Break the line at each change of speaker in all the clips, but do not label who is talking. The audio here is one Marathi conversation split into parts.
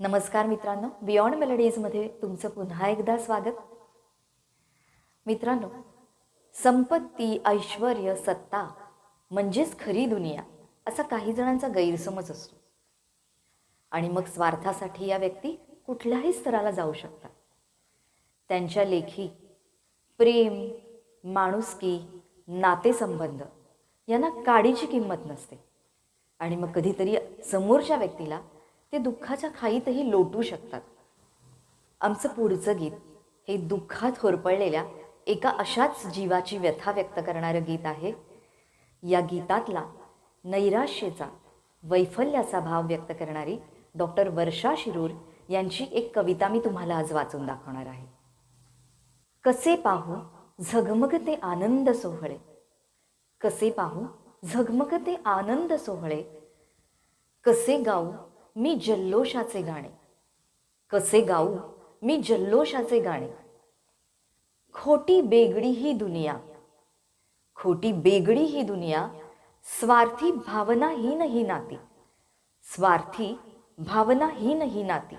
नमस्कार मित्रांनो बियॉन्ड मेलडीजमध्ये तुमचं पुन्हा एकदा स्वागत. मित्रांनो संपत्ती ऐश्वर सत्ता म्हणजेच खरी दुनिया असा काही जणांचा गैरसमज असतो. आणि मग स्वार्थासाठी या व्यक्ती कुठल्याही स्तराला जाऊ शकतात. त्यांच्या लेखी प्रेम माणुसकी नातेसंबंध यांना काडीची किंमत नसते. आणि मग कधीतरी समोरच्या व्यक्तीला ते दुःखाच्या खाईतही लोटू शकतात. आमचं पुढचं गीत हे दुःखात होरपळलेल्या एका अशाच जीवाची व्यथा व्यक्त करणारं गीत आहे. या गीतातला नैराश्येचा वैफल्याचा भाव व्यक्त करणारी डॉक्टर वर्षा शिरूर यांची एक कविता मी तुम्हाला आज वाचून दाखवणार आहे. कसे पाहू झगमगते आनंद सोहळे? कसे पाहू झगमगते आनंद सोहळे? कसे गाऊ मी जल्लोषाचे गाणे. कसे गाऊ? मी जल्लोषाचे गाणे. खोटी बेगडी ही दुनिया. खोटी बेगडी ही दुनिया. स्वार्थी भावनाहीन ही नाती. स्वार्थी भावनाहीन ही नाती.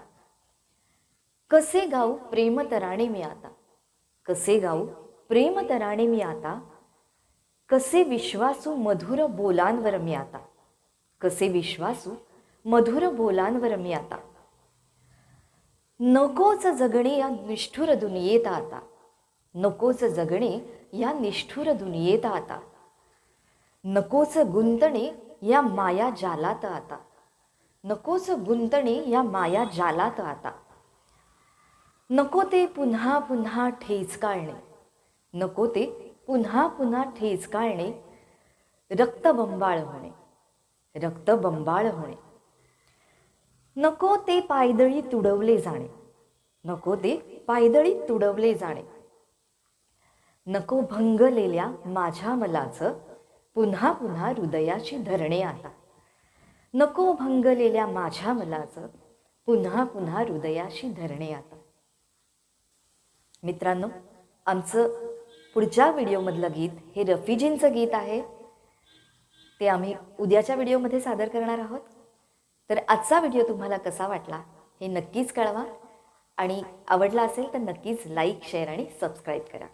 कसे गाऊ प्रेमतराणे मी आता? कसे गाऊ प्रेमतराणे मी आता? कसे विश्वासू मधुर बोलांवर मी आता? कसे विश्वासू मधुर बोलांवर मी आता. नकोच जगणे या निष्ठुर दुनियेत आता. नकोच जगणे या निष्ठुर दुनियेत आता. नकोच गुंतणे या माया जालात आता. नकोच गुंतणे या माया जालात आता. नको ते पुन्हा पुन्हा ठेचकाळणे नको ते पुन्हा पुन्हा ठेचकाळणे रक्तबंबाळ होणे. रक्तबंबाळ होणे. नको ते पायदळी तुडवले जाणे. नको ते पायदळी तुडवले जाणे. नको भंगलेल्या माझ्या मलाचं पुन्हा पुन्हा हृदयाची धरणे आता. नको भंगलेल्या माझ्या मलाचं पुन्हा पुन्हा हृदयाशी धरणे आता. मित्रांनो आमचं पुढच्या व्हिडिओमधलं गीत हे रफीजींचं गीत आहे. ते आम्ही उद्याच्या व्हिडिओमध्ये सादर करणार आहोत. तर आजचा व्हिडिओ तुम्हाला कसा वाटला हे नक्कीच कळवा. आणि आवडला असेल तर नक्कीच लाईक शेअर आणि सबस्क्राईब करा.